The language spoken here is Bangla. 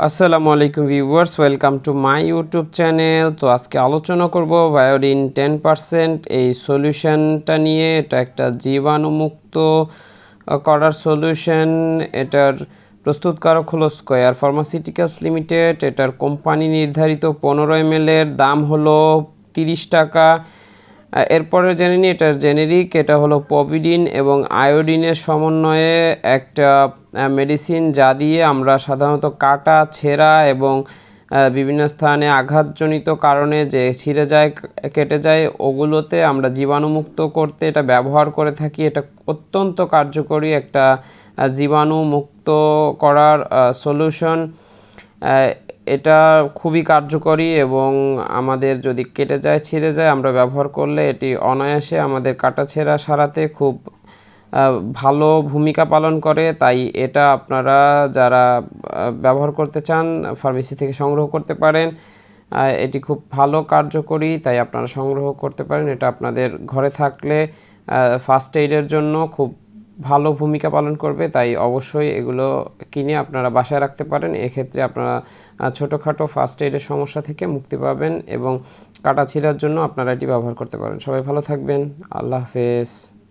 আসসালামু আলাইকুম viewers, welcome to my YouTube channel. তো আজকে আলোচনা করব বায়োডিন টেন পারসেন্ট, এই সলিউশনটা নিয়ে। এটা একটা জীবাণুমুক্ত করার সলিউশন। এটার প্রস্তুতকারক হলো স্কোয়ার ফার্মাসিউটিক্যালস লিমিটেড। এটার কোম্পানি নির্ধারিত পনেরো এম দাম হলো তিরিশ টাকা। এরপরে জেনে নিই এটার জেনেরিক, এটা হলো পভিডিন এবং আয়োডিনের সমন্বয়ে একটা মেডিসিন যা দিয়ে আমরা সাধারণত কাটা, ছেঁড়া এবং বিভিন্ন স্থানে আঘাতজনিত কারণে যে ছিঁড়ে যায়, কেটে যায়, ওগুলোতে আমরা জীবাণুমুক্ত করতে এটা ব্যবহার করে থাকি। এটা অত্যন্ত কার্যকরী একটা জীবাণুমুক্ত করার সলিউশন এটা খুবই কার্যকরী এবং আমাদের যদি কেটে যায়, ছিঁড়ে যায়, আমরা ব্যবহার করলে এটি অনায়াসে আমাদের কাটা ছেঁড়া সারাতে খুব ভালো ভূমিকা পালন করে। তাই এটা আপনারা যারা ব্যবহার করতে চান, ফার্মেসি থেকে সংগ্রহ করতে পারেন। এটি খুব ভালো কার্যকরী, তাই আপনারা সংগ্রহ করতে পারেন। এটা আপনাদের ঘরে থাকলে ফার্স্ট এইডের জন্য খুব ভালো ভূমিকা পালন করবে, তাই অবশ্যই এগুলো কিনে আপনারা বাসায় রাখতে পারেন। এক্ষেত্রে আপনারা ছোটোখাটো ফার্স্ট এইডের সমস্যা থেকে মুক্তি পাবেন এবং কাটা ছিঁড়ার জন্য আপনারা এটি ব্যবহার করতে পারেন। সবাই ভালো থাকবেন। আল্লাহ হাফেজ।